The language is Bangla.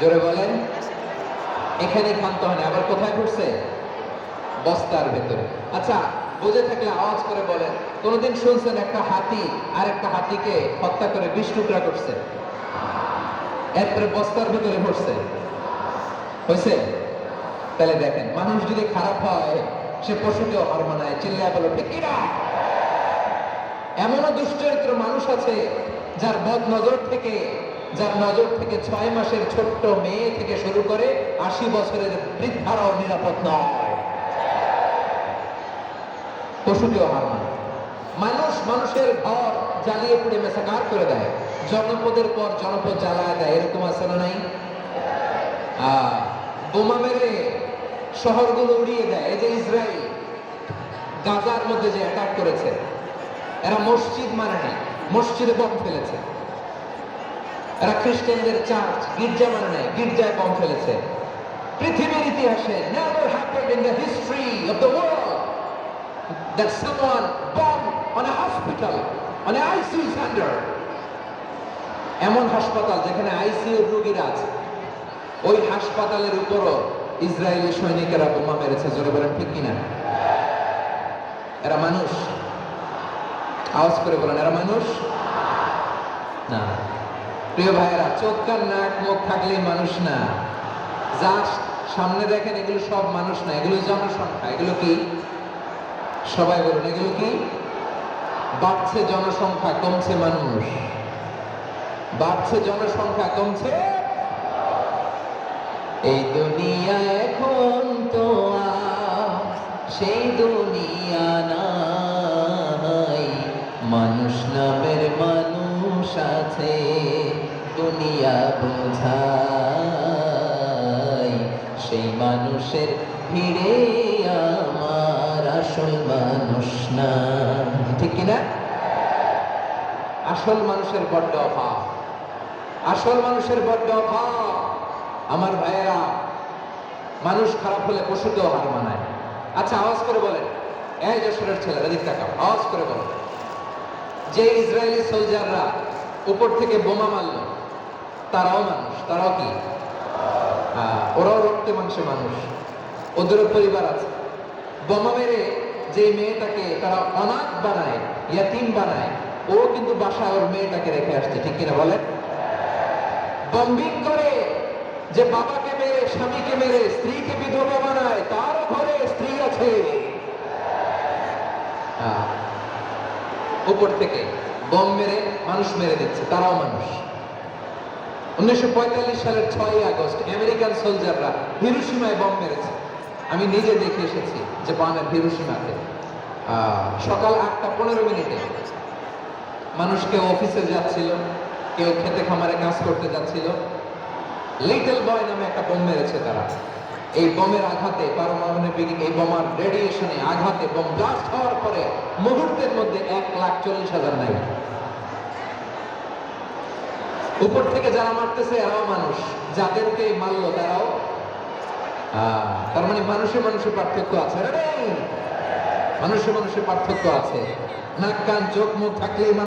জোরে বলেন। এখানে ক্ষান্ত হয় আবার কোথায় ঘুরছে বস্তার ভেতরে। আচ্ছা বুঝে থাকলে আওয়াজ করে বলেন। কোনদিন শুনছেন একটা হাতি আর একটা হাতিকে হত্যা করে বিশ টুকরা করছে? এরপরে বস্তার ভেতরে ভরছে হয়েছে তাহলে দেখেন, মানুষ যদি খারাপ হয়, সে পশুকেও হার মানায়, চিল্লায় বলো ঠিক কিনা এমনও দুশ্চরিত্র মানুষ আছে যার বদ নজর থেকে যার নজর থেকে ছয় মাসের ছোট্ট মেয়ে থেকে শুরু করে আশি বছরের বৃদ্ধারাও নিরাপদ নয়। পশুকেও হার মানে। মানুষ মানুষের ঘর জ্বালিয়ে পুড়ে মেসাকার করে দেয়। জনপদের পর জনপদ জ্বালায় দেয়, এরকম আছে না নাই? বোমা মেরে শহরগুলো উড়িয়ে দেয়। এই যে ইসরায়েল, গাজার মধ্যে যে অ্যাটাক করেছে, এরা মসজিদ মানে নাই মসজিদে বম ফেলেছে। এরা খ্রিস্টানদের চার্চ গির্জা মানে নাই, গির্জায় বম ফেলেছে। পৃথিবীর ইতিহাসে never happened in the history of the world that someone bomb on a hospital এমন হাসপাতাল যেখানে আইসিইউ রোগীরা আছে। ওই হাসপাতালের উপরও ইসরায়েলি সৈনিকেরা বোমা মেরেছে, জোরে বলেন, ঠিক কিনা? এরা মানুষ। আওয়াজ করে বলেন, এরা মানুষ? না। প্রিয় ভাইয়েরা, চোখ কান নাক, মুখ থাকলেই মানুষ না। যা সামনে দেখেন, এগুলো সব মানুষ না। এগুলো জনসংখ্যা। এগুলো কি? সবাই বলুন, এগুলো কি? বাড়ছে জনসংখ্যা, কমছে মানুষ। বাড়ছে জনসংখ্যা, কমছে? এই দুনিয়া এখন তো সেই দুনিয়া নাই। মানুষ নামের মানুষ আছে দুনিয়া বোঝাই। সেই মানুষের ভিড়ে আমার আসল মানুষ না। ঠিক কিনা? আসল মানুষের বড্ড অভাব। আসল মানুষের বড্ড অভাব। আমার ভাইয়েরা, মানুষ খারাপ হলে পশুকেও হার মানায়। আচ্ছা আওয়াজ করে বলেন। এই যশোরের ছেলেরা আওয়াজ করে বলেন। যে ইসরায়েলি সোলজাররা উপর থেকে বোমা মারল। তারাও মানুষ, তারাও কি? ওরাও রক্তে মাংসে মানুষ। ওদেরও পরিবার আছে। বোমা মেরে যে মেয়েটাকে তারা অনাথ বানায়, ইয়াতিম বানায়, ও কিন্তু বাসায় ওর মেয়েটাকে রেখে আসছে, ঠিক কিনা বলেন? বম্বিং করে যে বাবাকে মেরে, স্বামীকে মেরে, স্ত্রীকে বিধবা বানায়, তার ঘরে স্ত্রী আছে। উপর থেকে বম মেরে মানুষ মেরে দিচ্ছে, তারাও মানুষ। উনিশশো পঁয়তাল্লিশ সালের ছয়ই আগস্ট, আমেরিকান সোলজাররা হিরোসীমায় বম মেরেছে। আমি নিজে দেখে এসেছি জাপানের হিরোসীমাতে সকাল আটটা পনেরো মিনিটে মানুষ কেউ অফিসে যাচ্ছিল, কেউ খেতে খামারে কাজ করতে যাচ্ছিল। লিটল বয় নামে একটা বোম মেরেছে তারা। এই বোমের আঘাতে, পারমাণবিক এই বোমার রেডিয়েশনে আঘাতে, বোম ব্লাস্ট হওয়ার পরে মুহূর্তের মধ্যে এক লাখ চল্লিশ হাজার নাই। উপর থেকে যারা মারতেছে, এরাও মানুষ। যাদেরকে মারলো, তারাও তার মানে মানুষে মানুষের পার্থক্য আছে। মানুষে মানুষের পার্থক্য আছে। নাক, কান, চোখ, মুখ থাকলেই মানুষ